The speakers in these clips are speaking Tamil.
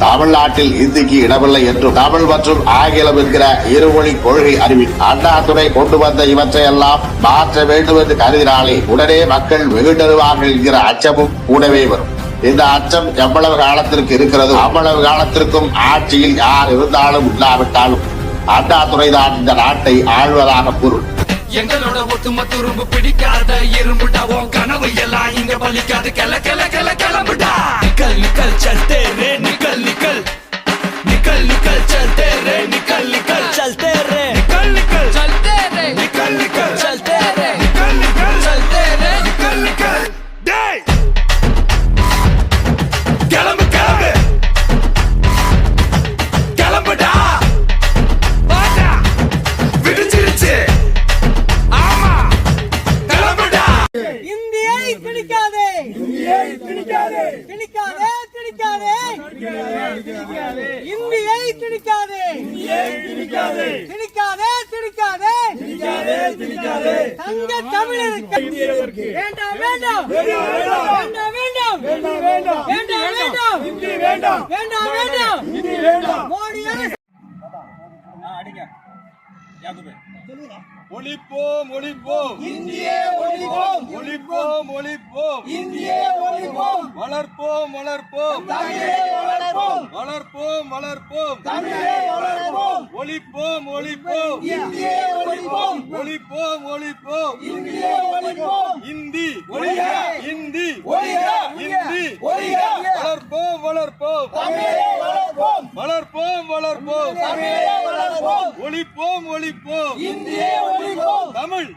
தமிழ்நாட்டில் இந்திக்கு இடமில்லை என்றும் தமிழ் மற்றும் ஆங்கிலம் என்கிற இருமொழி கொள்கை அறிவி அண்ணாதுரை கொண்டு வந்த இவற்றை எல்லாம் மாற்ற வேண்டும் என்று கருதினாலே உடனே மக்கள் வெகுண்டருவார்கள் என்கிற அச்சமும் கூடவே வரும். இந்த அச்சம் எவ்வளவு காலத்திற்கு இருக்கிறது அவ்வளவு காலத்திற்கும் ஆட்சியில் யார் இருந்தாலும் இல்லாவிட்டாலும் அண்ணாதுரை தான் இந்த நாட்டை ஆழ்வதாக பொருள் எங்களோட ஒத்தும துரும்பு பிடிக்காத இரும்புடா உன் கனவு எல்லாம் இங்க பலிக்காது. கெல கிள கெல திணிக்காதே திணிக்காதே திணிக்காதே இந்தியை திணிக்காதே. திணிக்காதே. திணிக்காதே திணிக்காதே. திணிக்காதே திணிக்காதே. தங்க தமிழருக்கு. வேண்டாம் வேண்டாம். வேண்டாம் வேண்டாம். வேண்டாம் வேண்டாம். வேண்டாம் வேண்டாம். இந்தி வேண்டாம். வேண்டாம் வேண்டாம் இந்தி வேண்டாம் மோடி அரசு ஒழிப்போம் ஒழிப்போம் இந்தியே ஒழிப்போம் ஒழிப்போம் ஒழிப்போம் இந்தியே ஒழிப்போம் வளர்ப்போம் வளர்ப்போம். தமிழே வளர்ப்போம். வளர்ப்போம் வளர்ப்போம். தமிழே வளர்ப்போம். ஒழிப்போம் ஒழிப்போம் இந்தியே ஒழிப்போம் ஒழிப்போம் ஒழிப்போம் இந்தியே ஒழிப்போம் இந்தி ஒழிக இந்தி. ஒழிக இந்தி. ஒழிக வளர்ப்போம் வளர்ப்போம். தமிழே வளர்ப்போம். வளர்ப்போம் வளர்ப்போம். ஒழிப்போம் ஒழிப்போம். தமிழ்.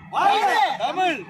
தமிழ்.